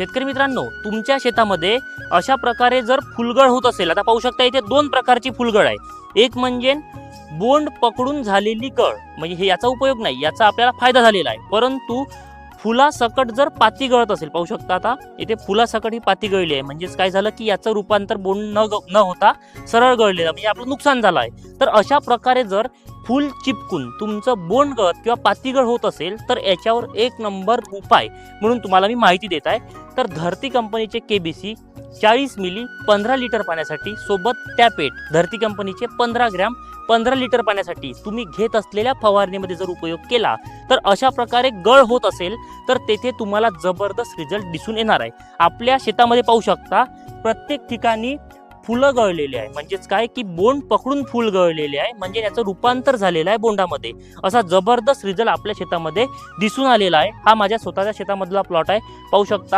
शेतकरी मित्रांनो तुमच्या शेतामध्ये अशा प्रकारे जर फुलगळ होत असेल आता पाहू शकता इथे दोन प्रकारची फुलगळ आहे. एक म्हणजे बोंड पकडून झालेली गळ म्हणजे हे याचा उपयोग नाही याचा आपल्याला फायदा झालेला आहे. परंतु फुलासकट जर पाती गळत असेल पाहू शकता आता इथे फुलासकट ही पाती गळली आहे. म्हणजेच काय झालं की याचं रूपांतर बोंड न ग- न होता सरळ गळलेलं म्हणजे आपलं नुकसान झालं आहे. तर अशा प्रकारे जर फुल चिपकून तुमचं बोंड गळत किंवा पातीगळ होत असेल तर याच्यावर एक नंबर उपाय म्हणून तुम्हाला मी माहिती देत आहे. तर धरती कंपनीचे के बी सी चाळीस मिली पंधरा लिटर पाण्यासाठी सोबत टॅपेट धरती कंपनीचे पंधरा ग्रॅम पंधरा लिटर पाण्यासाठी तुम्ही घेत असलेल्या फवारणीमध्ये जर उपयोग केला तर अशा प्रकारे गळ होत असेल तर तेथे तुम्हाला जबरदस्त रिझल्ट दिसून येणार आहे. आपल्या शेतामध्ये पाहू शकता प्रत्येक ठिकाणी फुलं गळलेली आहे. म्हणजेच काय की बोंड पकडून फुल गळलेले आहे. म्हणजे याचं रूपांतर झालेलं आहे बोंडामध्ये. असा जबरदस्त रिझल्ट आपल्या शेतामध्ये दिसून आलेला आहे. हा माझ्या स्वतःच्या शेतामधला प्लॉट आहे. पाहू शकता